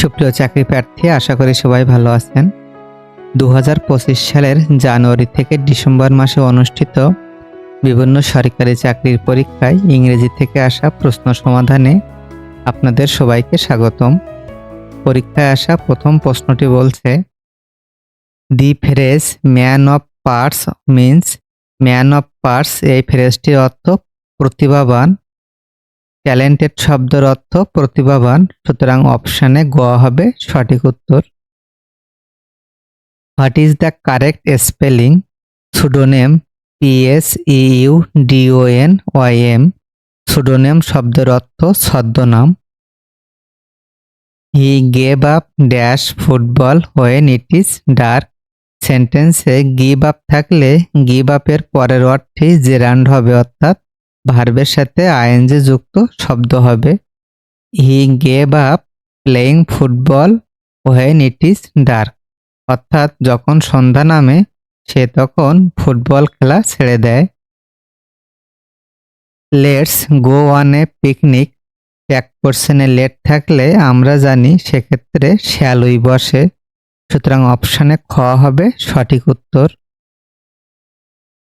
সুপ্রিয় চাকরি প্রার্থী, আশা করি সবাই ভালো আছেন। দু হাজার পঁচিশ সালের জানুয়ারি থেকে ডিসেম্বর মাসে অনুষ্ঠিত বিভিন্ন সরকারি চাকরির পরীক্ষায় ইংরেজি থেকে আসা প্রশ্ন সমাধানে আপনাদের সবাইকে স্বাগতম। পরীক্ষায় আসা প্রথম প্রশ্নটি বলছে, the phrase man of parts means man of parts এই ফ্রেজটির অর্থ প্রতিভাবান ট্যালেন্টেড শব্দের অর্থ প্রতিভাবান। সুতরাং অপশানে গ হবে সঠিক উত্তর। What is the correct spelling pseudonym P S U D O N Y M pseudonym শব্দের অর্থ ছদ্মনাম। He gave up dash football when it is dark সেন্টেন্সে গিভ আপ থাকলে গিভ আপের পরের অর্থে জেরান্ড হবে, অর্থাৎ ভার্বের সাথে আইএনজি যুক্ত শব্দ হবে। He gave up playing football when it is dark. অর্থাৎ যখন সন্ধ্যা নামে, সে তখন ফুটবল খেলা ছেড়ে দেয়। Let's go on a picnic. এক পার্সেন্টে লেট থাকলে আমরা জানি সেক্ষেত্রে শ্যালুই বসে। সুতরাং অপশানে খ হবে সঠিক উত্তর।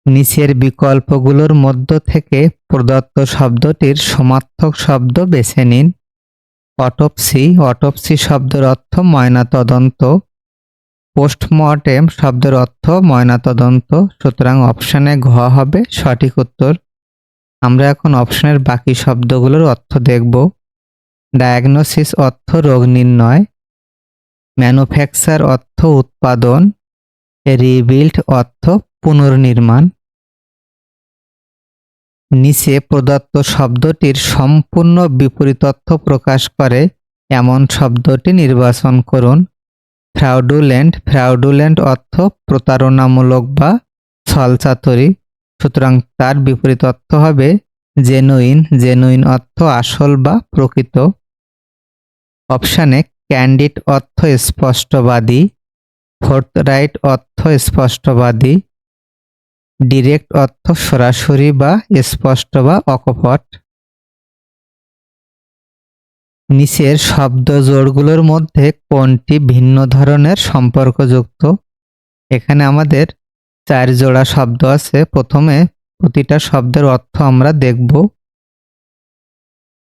নিচের বিকল্পগুলোর মধ্য থেকে প্রদত্ত শব্দটির সমার্থক শব্দ বেছে নিন। অটপসি অটপসি শব্দের অর্থ ময়নাতদন্ত। পোস্টমর্টেম শব্দের অর্থ ময়নাতদন্ত। সুতরাং অপশানে ঘ হবে সঠিক উত্তর। আমরা এখন অপশনের বাকি শব্দগুলোর অর্থ দেখব। ডায়াগনোসিস অর্থ রোগ নির্ণয়। ম্যানুফ্যাকচার অর্থ উৎপাদন। রিবিল্ড অর্থ পুনর্নির্মাণ। নিচে প্রদত্ত শব্দটির সম্পূর্ণ বিপরীত অর্থ প্রকাশ করে, এমন শব্দটি নির্বাচন করুন। ফ্রাউডুল্যান্ড ফ্রাউডুল্যান্ড অর্থ প্রতারণামূলক বা ছলচাতরি। সুতরাং তার বিপরীত অর্থ হবে জেনুইন জেনুইন অর্থ আসল বা প্রকৃত। অপশানে ক্যান্ডিড অর্থ স্পষ্টবাদী। ফোর্থ রাইট অর্থ স্পষ্টবাদী। ডিরেক্ট অর্থ সরাসরি বা স্পষ্ট বা অকপট। নিচের শব্দ জোড়গুলোর মধ্যে কোনটি ভিন্ন ধরনের সম্পর্কযুক্ত? এখানে আমাদের চার জোড়া শব্দ আছে। প্রথমে প্রতিটা শব্দের অর্থ আমরা দেখব।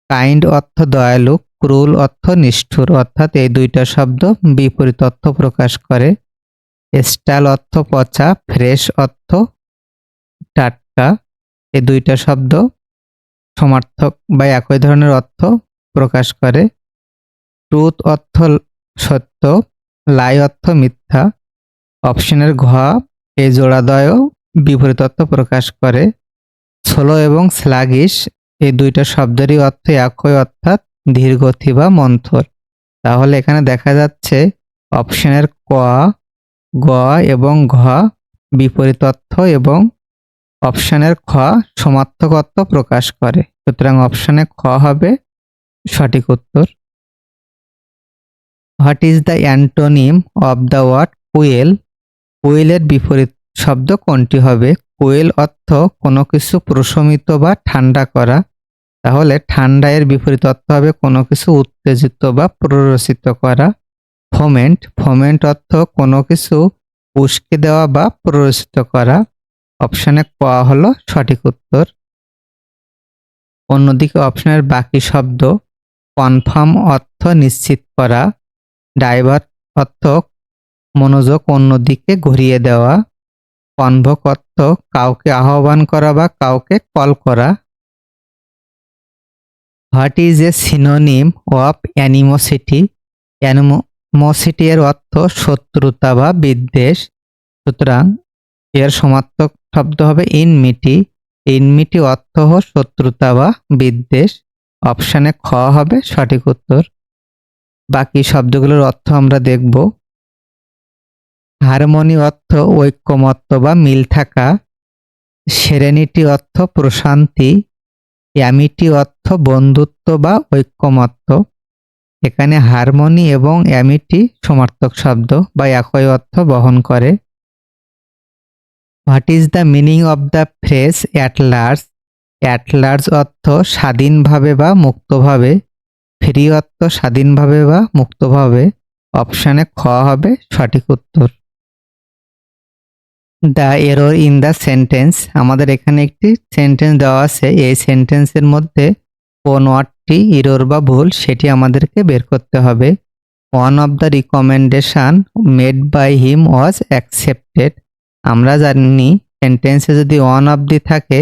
কাইন্ড অর্থ দয়ালু, ক্রুল অর্থ নিষ্ঠুর, অর্থাৎ এই দুইটা শব্দ বিপরীত অর্থ প্রকাশ করে। স্টাইল অর্থ পচা, ফ্রেশ অর্থ টাটকা, এই দুইটা শব্দ সমার্থক বা একই ধরনের অর্থ প্রকাশ করে। ট্রুথ অর্থ সত্য, লাই অর্থ মিথ্যা। অপশনের ঘ এই জোড়াদয়ও বিপরীত অর্থ প্রকাশ করে। ছোলো এবং স্লাগিস এই দুইটা শব্দেরই অর্থ একই অর্থাৎ ধীরগতি বা মন্থর। তাহলে এখানে দেখা যাচ্ছে অপশনের ক, গ এবং ঘ বিপরীত অর্থ এবং অপশনের খ সমার্থক অর্থ প্রকাশ করে। সুতরাং অপশনে খ হবে সঠিক উত্তর। What is the antonym of the word quell কুয়েলের বিপরীত শব্দ কোনটি হবে? কোয়েল অর্থ কোনো কিছু প্রশমিত বা ঠান্ডা করা। তাহলে ঠান্ডা এর বিপরীত অর্থ হবে কোনো কিছু উত্তেজিত বা প্ররোচিত করা। ফোমেন্ট ফোমেন্ট অর্থ কোনো কিছু উস্কে দেওয়া বা প্ররোচিত করা। অপশানে ক হলো সঠিক উত্তর। অন্যদিকে অপশনের বাকি শব্দ কনফার্ম অর্থ নিশ্চিত করা ডাইভার্ট অর্থ মনোযোগ অন্যদিকে ঘুরিয়ে দেওয়া কনভোক অর্থ কাউকে আহ্বান করা বা কাউকে কল করা। What is a synonym of animosity animosity এর অর্থ শত্রুতা বা বিদ্বেষ। সুতরাং, এর সমার্থক শব্দ হবে ইনমিটি ইনমিটি অর্থ শত্রুতা বা বিদ্বেষ। অপশানে খ হবে সঠিক উত্তর। বাকি শব্দগুলোর অর্থ আমরা দেখব। হারমোনি অর্থ ঐক্যমত্য বা মিল থাকা। সেরেনিটি অর্থ প্রশান্তি। অ্যামিটি অর্থ বন্ধুত্ব বা ঐক্যমত্য। এখানে হারমোনি এবং অ্যামিটি সমার্থক শব্দ বা একই অর্থ বহন করে। What is the meaning of the phrase at large at large অর্থ স্বাধীনভাবে বা মুক্তভাবে। ফ্রি অর্থ স্বাধীনভাবে বা মুক্তভাবে। অপশানে খ হবে, সঠিক উত্তর। The error in the sentence আমাদের এখানে একটি সেন্টেন্স দেওয়া আছে। এই সেন্টেন্সের মধ্যে কোন ওয়ার্ডটি ইরোর বা ভুল সেটি আমাদেরকে বের করতে হবে। One of the recommendation made by him was accepted আমরা জানি সেন্টেন্সে যদি ওয়ান অফ দি থাকে,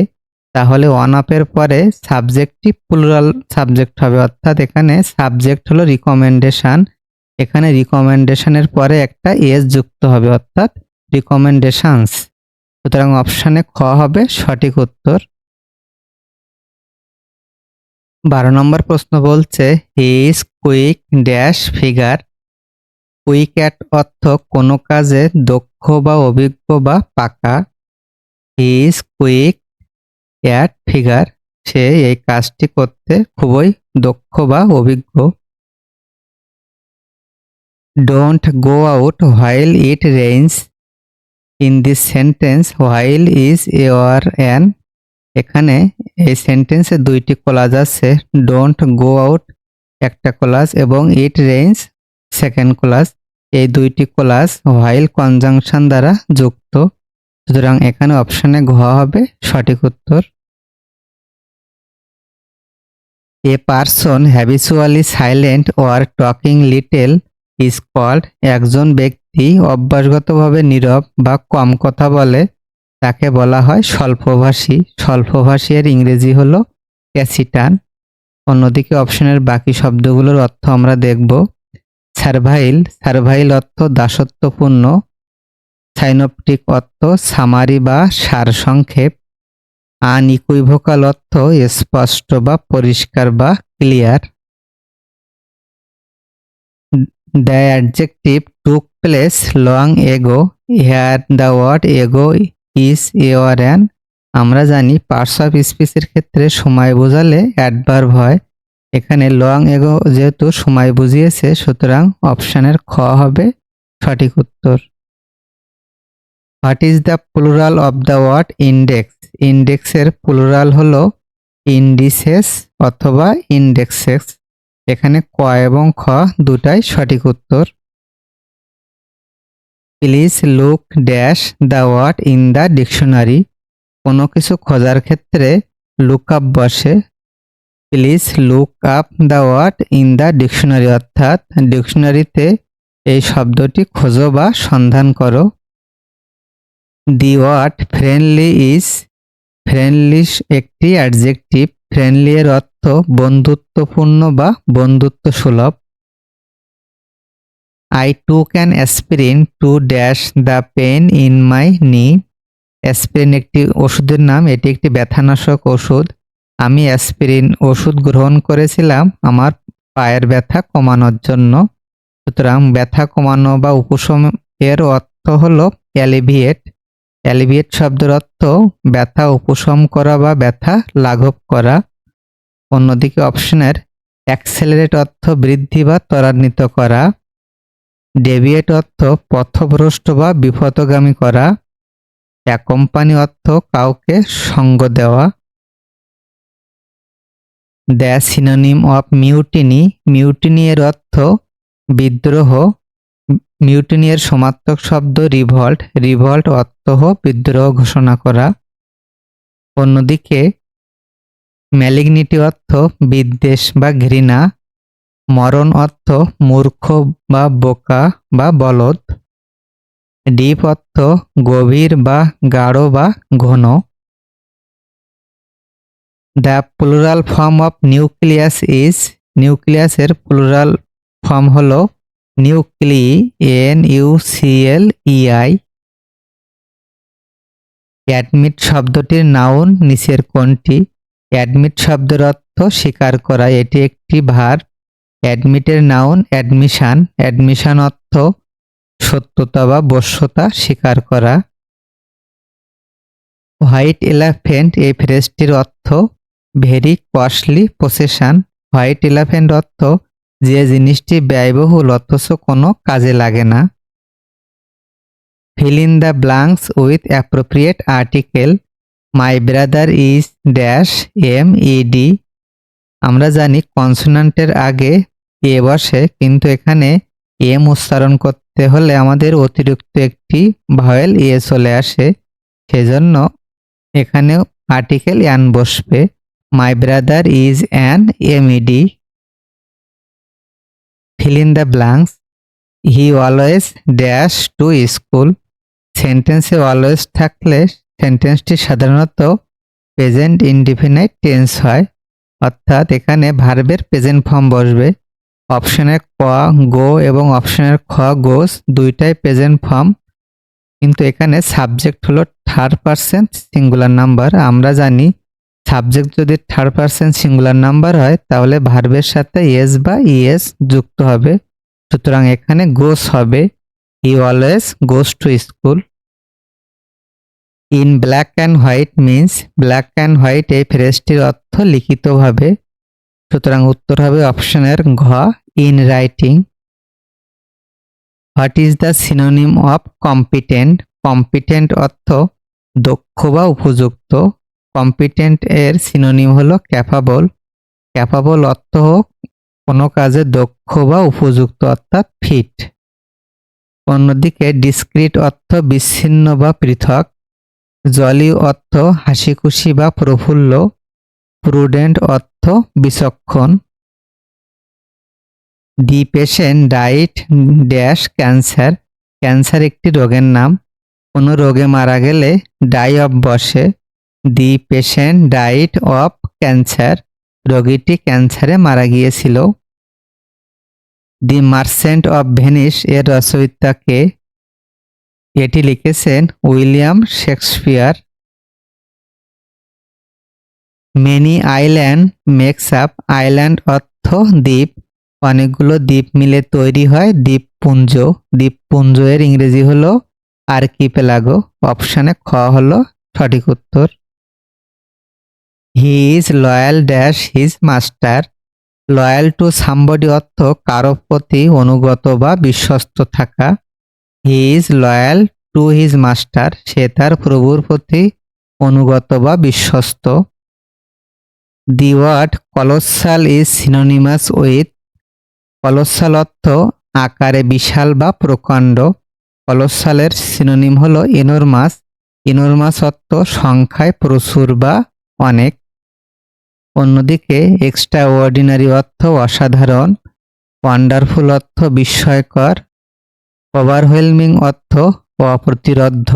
তাহলে ওয়ান অফের পরে সাবজেক্টটি প্লুরাল সাবজেক্ট হবে। অর্থাৎ এখানে সাবজেক্ট হলো রিকমেন্ডেশান এখানে রিকমেন্ডেশনের পরে একটা এস যুক্ত হবে, অর্থাৎ রিকমেন্ডেশানস সুতরাং অপশানে খ হবে, সঠিক উত্তর। বারো নম্বর প্রশ্ন বলছে he is quick dash figure quick at অর্থ কোনো কাজে দক্ষ বা অভিজ্ঞ বা পাকা। He is quick at figure সে এই কাজটি করতে খুবই দক্ষ বা অভিজ্ঞ। Don't go out while it rains in this sentence while is aware an এখানে এই সেন্টেন্সে দুইটি কলাজ আছে। ডোন্ট গো আউট একটা কলাজ এবং ইট রেইনস সেকেন্ড কলাজ এই দুইটি কলাজ হোয়াইল কনজাংশন দ্বারা যুক্ত। সুতরাং এখানে অপশানে ঘ হবে সঠিক উত্তর। A person habitually silent or talking little is called একজন ব্যক্তি অভ্যাসগতভাবে নীরব বা কম কথা বলে। তাকে বলা হয় স্বল্পভাষী। স্বল্পভাষী এর ইংরেজি হলো ক্যাসিটান। অন্যদিকে অপশনের বাকি শব্দগুলোর অর্থ আমরা দেখব। সার্ভাইল সার্ভাইল অর্থ দাসত্বপূর্ণ, সাইনোপটিক অর্থ সামারি বা সারসংক্ষেপ আনইকুইভোকাল অর্থ স্পষ্ট বা পরিষ্কার বা clear. The adjective took place long ago, here the word ago is a or an. আমরা জানি, পার্টস অফ স্পিচের ক্ষেত্রে সময় বোঝালে অ্যাডভার্ব হয়। এখানে লং এগো যেহেতু সময় বুঝিয়েছে, সুতরাং অপশানের খ হবে সঠিক উত্তর। What is the plural of the word index ইন্ডেক্সের plural হল ইন্ডিসেস অথবা ইন্ডেক্সেস এখানে ক এবং খ দুটাই সঠিক উত্তর। Please look dash the word in the dictionary কোনো কিছু খোঁজার ক্ষেত্রে লুক আপ বসে please look up the word in the dictionary অর্থাৎ ডিকশনারিতে এই শব্দটি খোঁজো বা সন্ধান করো। The word friendly is friendly একটি অ্যাডজেক্টিভ ফ্রেন্ডলি এর অর্থ বন্ধুত্বপূর্ণ বা বন্ধুত্ব সুলভ I took an aspirin to dash the pain in my knee aspirin একটি ওষুধের নাম, এটি একটি ব্যথানাশক ওষুধ। আমি অ্যাসপিরিন ওষুধ গ্রহণ করেছিলাম, আমার পায়ের ব্যথা কমানোর জন্য। সুতরাং ব্যথা কমানো বা উপশম এর অর্থ হলো অ্যালিভিয়েট। অ্যালিভিয়েট শব্দের অর্থ ব্যথা উপশম করা বা ব্যথা লাঘব করা। অন্যদিকে অপশনের অ্যাক্সেলারেট অর্থ বৃদ্ধি বা ত্বরান্বিত করা। ডেভিয়েট অর্থ পথভ্রষ্ট বা বিপথগামী করা। কোম্পানি অর্থ কাউকে সঙ্গ দেওয়া। The synonym of mutiny. Mutiny অর্থ বিদ্রোহ। মিউটিনি এর সমার্থক শব্দ রিভল্ট। রিভল্ট অর্থ বিদ্রোহ ঘোষণা করা। অন্যদিকে ম্যালিগনিটি অর্থ বিদ্বেষ বা ঘৃণা। মরণ অর্থ মূর্খ বা বোকা বা বলদ। ডিপ অর্থ গভীর বা গাঢ় বা ঘন। The plural form of nucleus is নিউক্লিয়াসের প্লুরাল ফর্ম হল nuclei N U C L E I admit শব্দটির নাউন নিচের কোনটি অ্যাডমিট শব্দের অর্থ স্বীকার করা, এটি একটি ভার অ্যাডমিটের নাউন অ্যাডমিশন অ্যাডমিশন অর্থ সত্যতা বা বশ্যতা স্বীকার করা। হোয়াইট এলাফেন্ট এই ফ্রেজটির অর্থ very costly possession. White elephant অর্থ যে জিনিসটি ব্যয়বহুল, অথচ কোনো কাজে লাগে না। Fill in the blanks with appropriate article, my brother is dash M E D আমরা জানি কনসোনান্টের আগে এ বসে, কিন্তু এখানে এম উচ্চারণ করতে হলে আমাদের অতিরিক্ত একটি ভয়েল এ চলে আসে। সেজন্য এখানেও আর্টিকেল অ্যান বসবে। My brother is an M E D fill in the blanks he always dash to school সেন্টেন্সে অলওয়েজ থাকলে সেন্টেন্সটি সাধারণত প্রেজেন্ট ইনডিফিনাইট টেন্স হয়। অর্থাৎ এখানে ভার্বের প্রেজেন্ট ফর্ম বসবে। অপশনের ক গো এবং অপশনের খ গোস দুইটাই প্রেজেন্ট ফর্ম কিন্তু এখানে সাবজেক্ট হলো থার্ড পার্সেন্ট সিঙ্গুলার নাম্বার আমরা জানি সাবজেক্ট যদি থার্ড পার্সেন্ট সিঙ্গুলার নাম্বার হয়, তাহলে ভার্বের সাথে এস বা ইএস যুক্ত হবে। সুতরাং এখানে গোস হবে। He always goes to school in black and white means black and white এই ফ্রেজটির অর্থ লিখিতভাবে। সুতরাং উত্তর হবে অপশনের ঘ in writing what is the synonym of competent competent অর্থ দক্ষ বা উপযুক্ত। কম্পিটেন্ট এর সিনোনিম হলো ক্যাপাবল ক্যাপাবল অর্থ কোনো কাজে দক্ষ বা উপযুক্ত, অর্থাৎ ফিট অন্যদিকে ডিসক্রিট অর্থ বিচ্ছিন্ন বা পৃথক। জলি অর্থ হাসি খুশি বা প্রফুল্ল। প্রুডেন্ট অর্থ বিচক্ষণ। The patient dash cancer cancer একটি রোগের নাম। কোনো রোগে মারা গেলে ডাই অফ বসে। The patient died of cancer রোগীটি ক্যান্সারে মারা গিয়েছিল। দি মার্সেন্ট অফ ভেনিস এর রচয়িতাকে এটি লিখেছেন William Shakespeare. Many island makes up island অর্থ দ্বীপ। অনেকগুলো দ্বীপ মিলে তৈরি হয় দ্বীপপুঞ্জ। দ্বীপপুঞ্জ এর ইংরেজি হলো আর্কিপেলাগো। অপশানে খ হলো সঠিক উত্তর। He is loyal dash his master loyal to somebody অর্থ কারও প্রতি অনুগত বা বিশ্বস্ত থাকা। He is loyal to his master সে তার প্রভুর প্রতি অনুগত বা বিশ্বস্ত। The word colossal is synonymous with colossal অর্থ আকারে বিশাল বা প্রকাণ্ড। কলসালের সিনোনিম হলো ইনোরমাস ইনোরমাস অর্থ সংখ্যায় প্রচুর বা অনেক। অন্যদিকে এক্সট্রা অর্ডিনারি অর্থ অসাধারণ ওয়ান্ডারফুল অর্থ বিস্ময়কর ওভারওয়েলমিং অর্থ অপ্রতিরোধ্য।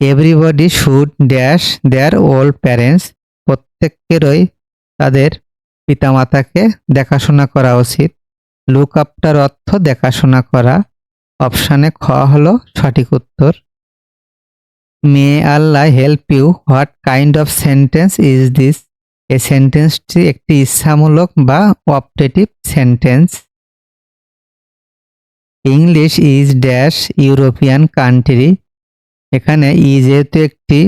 Everybody should dash their old parents প্রত্যেকেরই তাদের পিতামাতাকে দেখাশোনা করা উচিত। লুক আপটার অর্থ দেখাশোনা করা অপশানে খ হলো সঠিক উত্তর। May Allah help you what kind of sentence is this এই সেন্টেন্সটি একটি ইচ্ছামূলক বা optative sentence English is dash European country এখানে ই যেহেতু একটি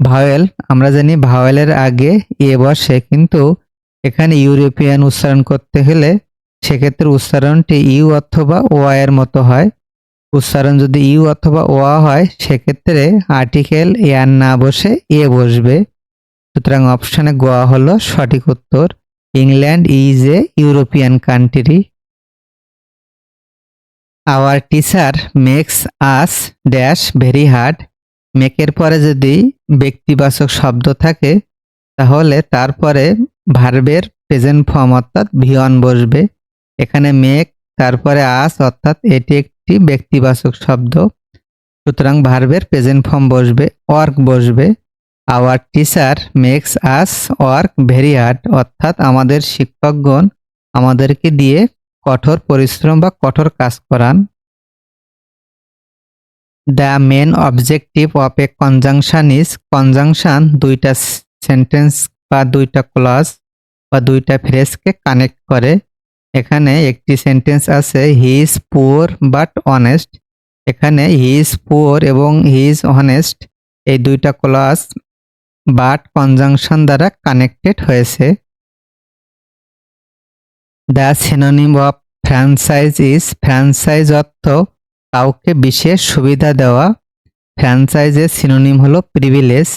ভাওয়েল আমরা জানি ভাওয়েলের আগে এ বসে কিন্তু এখানে ইউরোপিয়ান উচ্চারণ করতে হলে সেক্ষেত্রে উচ্চারণটি ইউ অথবা ওয়া এর মতো হয়। উচ্চারণ যদি ইউ অথবা ওয়া হয়, সেক্ষেত্রে আর্টিকেল এয়ার না বসে এ বসবে। সুতরাং অপশানে গোয়া হলো সঠিক উত্তর। England is a European country our teacher makes us dash very hard মেকের পরে যদি ব্যক্তিবাচক শব্দ থাকে, তাহলে তারপরে ভার্বের প্রেজেন্ট ফর্ম অর্থাৎ ভিওয়ান বসবে। এখানে মেক তারপরে আস অর্থাৎ এটি একটি ব্যক্তিবাচক শব্দ। সুতরাং ভার্বের প্রেজেন্ট ফর্ম বসবে ওয়ার্ক বসবে। Our teacher makes us work very hard অর্থাৎ আমাদের শিক্ষকগণ আমাদেরকে দিয়ে কঠোর পরিশ্রম বা কঠোর কাজ করান। The main objective of a conjunction is conjunction দুইটা সেন্টেন্স বা দুইটা ক্লজ বা দুইটা ফ্রেজকে কানেক্ট করে। এখানে একটি সেন্টেন্স আছে he is poor but honest এখানে হি ইজ পুয়ার এবং হি ইজ অনেস্ট এই দুইটা ক্লাস বাট কনজাংশন দ্বারা কানেক্টেড হয়েছে। The synonym of franchise is franchise অর্থ কাউকে বিশেষ সুবিধা দেওয়া। ফ্র্যাঞ্চাইজের সিনোনিম হলো প্রিভিলেজ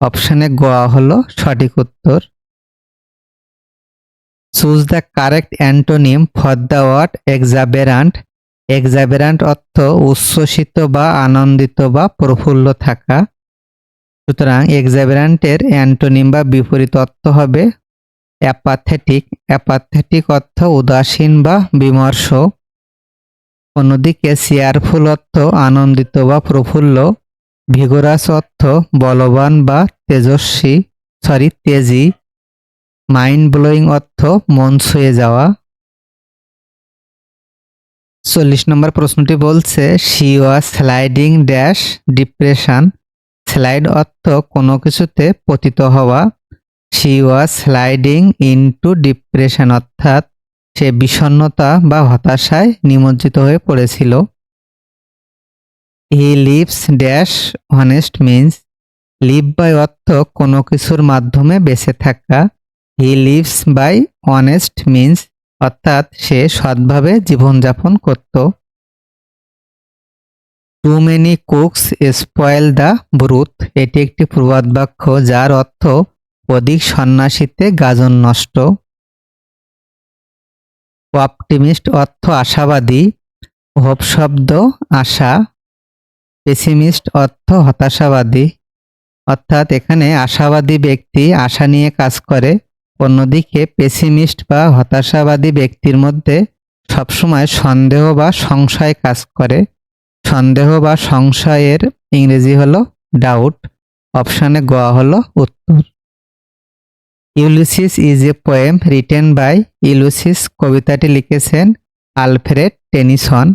অপশানে গোয়া হলো সঠিক উত্তর। Choose the correct antonym for the word exuberant exuberant অর্থ উচ্ছ্বসিত বা আনন্দিত বা প্রফুল্ল থাকা। সুতরাং এক্সাবেরান্টের অ্যান্টোনিম বা বিপরীত অর্থ হবে অ্যাপাথেটিক অ্যাপাথেটিক অর্থ উদাসীন বা বিমর্ষ। অন্যদিকে চেয়ারফুল অর্থ আনন্দিত বা প্রফুল্ল। ভিগোরাস অর্থ বলবান বা তেজস্বী। সরি তেজি। মাইন্ড ব্লোয়িং অর্থ মন ছুঁয়ে যাওয়া। চল্লিশ নম্বর প্রশ্নটি বলছে she was sliding dash depression slide অর্থ কোনো কিছুতে পতিত হওয়া। She was sliding into depression অর্থাৎ সে বিষণ্ণতা বা হতাশায় নিমজ্জিত হয়ে পড়েছিল। He lives dash honest means live by অর্থ কোনো কিছুর মাধ্যমে বেঁচে থাকা। He lives by honest means অর্থাৎ সে সৎভাবে জীবনযাপন করত। Too many cooks spoil the broth এটি একটি প্রবাদ বাক্য, যার অর্থ অধিক সন্ন্যাসীতে গাজন নষ্ট। অপটিমিস্ট অর্থ আশাবাদী হোপ শব্দ আশা। পেসিমিস্ট অর্থ হতাশাবাদী। অর্থাৎ এখানে আশাবাদী ব্যক্তি আশা নিয়ে কাজ করে। অন্যদিকে পেসিমিস্ট বা হতাশাবাদী ব্যক্তির মধ্যে সবসময় সন্দেহ বা সংশয় কাজ করে। সন্দেহ বা সংশয়ের ইংরেজি হলো ডাউট অপশানে গোয়া হলো উত্তর। Ulysses is a poem written by Ulysses কবিতাটি লিখেছেন Alfred Tennyson.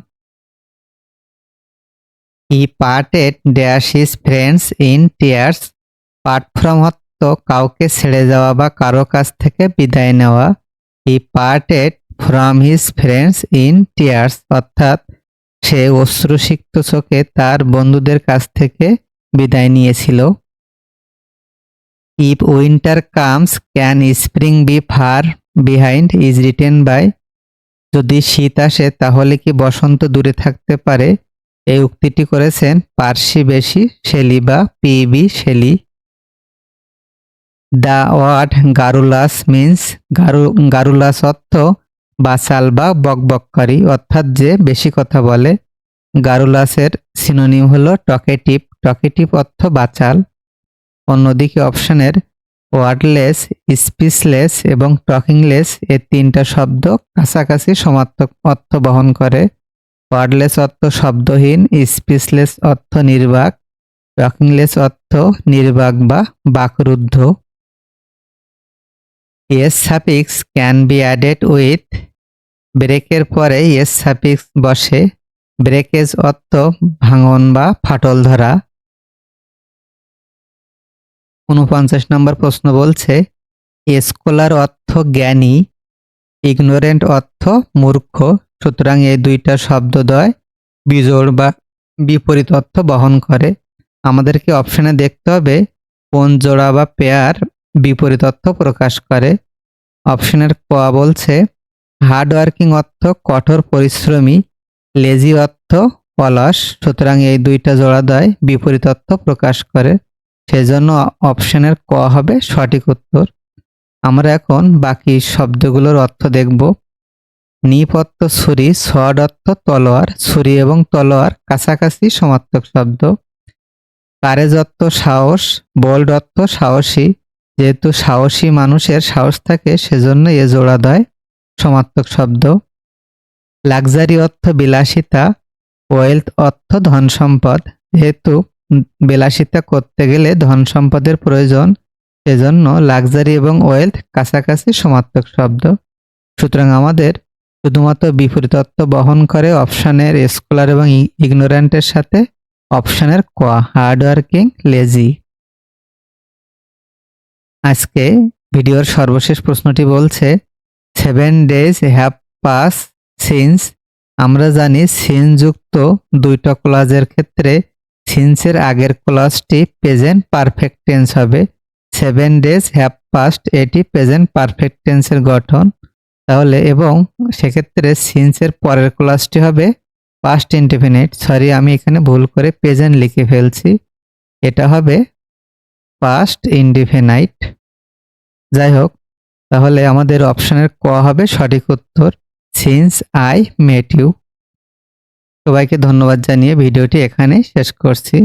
He parted dash his friends in tears part from অর্থ কাউকে ছেড়ে যাওয়া বা কারও কাছ থেকে বিদায় নেওয়া he parted from his friends in tears অর্থাৎ সে অশ্রুসিক্ত চোখে তার বন্ধুদের কাছ থেকে বিদায় নিয়েছিল। If winter comes can spring be far behind is written by যদি শীত আসে, তাহলে কি বসন্ত দূরে থাকতে পারে? এই উক্তিটি করেছেন পার্সি বেশি শেলি বা PB Shelley the word garrulous means garu garrulous অর্থ বাচাল বা বকবককারী অর্থাৎ যে বেশি কথা বলে। গারুলাসের সিনোনিম হলো টকেটিভ। টকেটিভ অর্থ বাচাল। অন্যদিকে অপশনের ওয়ার্ডলেস, স্পিচলেস এবং টকিংলেস এর তিনটা শব্দ কাছাকাছি সমার্থক অর্থ বহন করে। ওয়ার্ডলেস অর্থ শব্দহীন, স্পিচলেস অর্থ নির্বাক। টকিংলেস অর্থ নির্বাক বা বাকরুদ্ধ। S suffix can be added with ব্রেকের পরে এস সাপিক্স বসে। ব্রেকেজ অর্থ ভাঙন বা ফাটল ধরা। উনপঞ্চাশ নম্বর প্রশ্ন বলছে স্কলার অর্থ জ্ঞানী ইগনোরেন্ট অর্থ মূর্খ। সুতরাং এই দুইটা শব্দদ্বয় বিজোড় বা বিপরীত অর্থ বহন করে। আমাদেরকে অপশানে দেখতে হবে, কোন জোড়া বা পেয়ার বিপরীত অর্থ প্রকাশ করে। অপশনের ক বলছে হার্ড ওয়ার্কিং অর্থ কঠোর পরিশ্রমী লেজি অর্থ অলস। সুতরাং এই দুইটা জোড়াদ্বয় বিপরীত অর্থ প্রকাশ করে। সেজন্য অপশনের ক হবে সঠিক উত্তর। আমরা এখন বাকি শব্দগুলোর অর্থ দেখব। নিপত্ত ছুরি সোয়াড অর্থ তলোয়ার, ছুরি এবং তলোয়ার কাছাকাছি সমার্থক শব্দ। কারেজ অর্থ সাহস, বোল্ড অর্থ সাহসী যেহেতু সাহসী মানুষের সাহস থাকে সেজন্য এ জোড়া দেয়। সমার্থক শব্দ। লাক্সারি অর্থ বিলাসিতা, ওয়েলথ অর্থ ধন সম্পদ। যেহেতু বিলাসিতা করতে গেলে ধন সম্পদের প্রয়োজন, সেজন্য লাক্সারি এবং ওয়েলথ কাছাকাছি সমার্থক শব্দ। সুতরাং আমাদের শুধুমাত্র বিপরীত অর্থ বহন করে অপশানের স্কলার এবং ইগনোরেন্টের সাথে অপশানের ক, হার্ডওয়ার্কিং, লেজি। আজকে ভিডিওর সর্বশেষ প্রশ্নটি বলছে seven days have pass since আমরা জানি সিনযুক্ত দুইটা ক্লাজের ক্ষেত্রে সিন্সের আগের ক্লাসটি প্রেজেন্ট পারফেক্ট টেন্স হবে। সেভেন ডেজ হ্যাভ পাস্ট এটি প্রেজেন্ট পারফেক্ট টেন্সের গঠন। তাহলে এবং সেক্ষেত্রে সিন্সের পরের ক্লাসটি হবে পাস্ট ইন্ডিফিনিট সরি আমি এখানে ভুল করে প্রেজেন্ট লিখে ফেলছি। এটা হবে পাস্ট ইনডিফিনাইট যাই হোক তাহলে আমাদের অপশনের ক হবে সঠিক উত্তর সিন্স আই মেট ইউ সবাইকে ধন্যবাদ জানিয়ে ভিডিওটি এখানে শেষ করছি।